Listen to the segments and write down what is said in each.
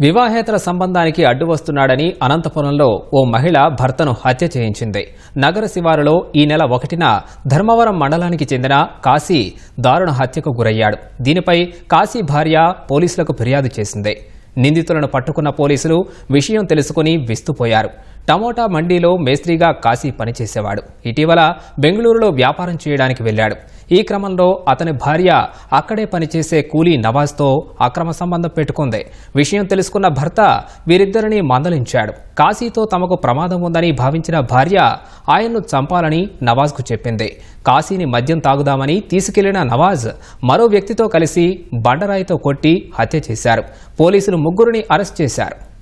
వివాహేతర సంబంధానికి అడ్డు వస్తున్నాడని అనంతపురంలో ఓ మహిళ భర్తను హత్య చేయించింది. నగర శివారులో ఈ నెల ఒకటిన ధర్మవరం మండలానికి చెందిన కాశీ దారుణ హత్యకు గురయ్యాడు. దీనిపై కాశీ భార్య పోలీసులకు ఫిర్యాదు చేసింది. నిందితులను పట్టుకున్న పోలీసులు విషయం తెలుసుకుని విస్తుపోయారు. టమోటా మండీలో మేస్త్రిగా కాశీ పనిచేసేవాడు. ఇటీవల బెంగళూరులో వ్యాపారం చేయడానికి వెళ్ళాడు. ఈ క్రమంలో అతని భార్య అక్కడే పనిచేసే కూలీ నవాజ్తో అక్రమ సంబంధం పెట్టుకుంది. విషయం తెలుసుకున్న భర్త వీరిద్దరిని మందలించాడు. కాశీతో తమకు ప్రమాదం ఉందని భావించిన భార్య ఆయన్ను చంపాలని నవాజ్కు చెప్పింది. కాశీని మద్యం తాగుదామని తీసుకెళ్ళిన నవాజ్ మరో వ్యక్తితో కలిసి బండరాయితో కొట్టి హత్య చేశారు. పోలీసులు ముగ్గురిని అరెస్ట్ చేశారు.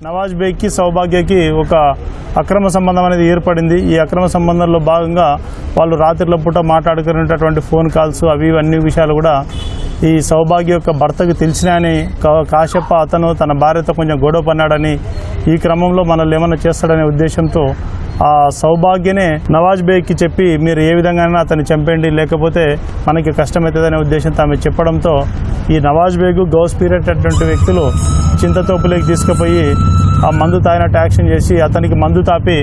నవాజ్ బేగ్కి సౌభాగ్యకి ఒక అక్రమ సంబంధం అనేది ఏర్పడింది. ఈ అక్రమ సంబంధంలో భాగంగా వాళ్ళు రాత్రిలో పూట మాట్లాడుకునేటటువంటి ఫోన్ కాల్స్ అవి అన్ని విషయాలు కూడా ఈ సౌభాగ్య యొక్క భర్తకు తెలిసినాయని కా- కాశ్యప్ప అతను తన భార్యతో కొంచెం గొడవ పన్నాడని ఈ క్రమంలో మనల్ని ఏమన్నా చేస్తాడనే ఉద్దేశంతో ఆ సౌభాగ్యనే నవాజ్ బేగ్కి చెప్పి మీరు ఏ విధంగానైనా అతన్ని చంపండి లేకపోతే మనకి కష్టమవుతుందనే ఉద్దేశంతో ఆమె చెప్పడంతో ఈ నవాజ్ బేగు గౌస్ పీరియడ్ అటువంటి వ్యక్తులు చింతతోపులోకి తీసుకుపోయి ఆ మందు తాగినట్టు యాక్షన్ చేసి అతనికి మందు తాపి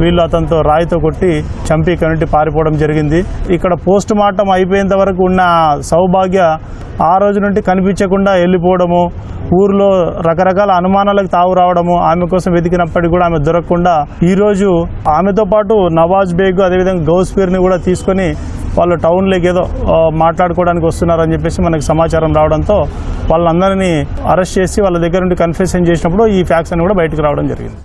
వీళ్ళు అతనితో రాయితో కొట్టి చంపి ఇక్కడి నుండి పారిపోవడం జరిగింది. ఇక్కడ పోస్ట్ మార్టం అయిపోయేంత వరకు ఉన్న సౌభాగ్య ఆ రోజు నుండి కనిపించకుండా వెళ్ళిపోవడము ఊర్లో రకరకాల అనుమానాలకు తావు రావడము ఆమె కోసం వెతికినప్పటికీ కూడా ఆమె దొరకకుండా ఈరోజు ఆమెతో పాటు నవాజ్ బేగ్ అదేవిధంగా గౌస్ పీర్ని కూడా తీసుకొని వాళ్ళు టౌన్లోకి ఏదో మాట్లాడుకోవడానికి వస్తున్నారని చెప్పేసి మనకు సమాచారం రావడంతో వాళ్ళందరినీ అరెస్ట్ చేసి వాళ్ళ దగ్గర నుండి కన్ఫెషన్ చేసినప్పుడు ఈ ఫ్యాక్స్ అని కూడా బయటకు రావడం జరిగింది.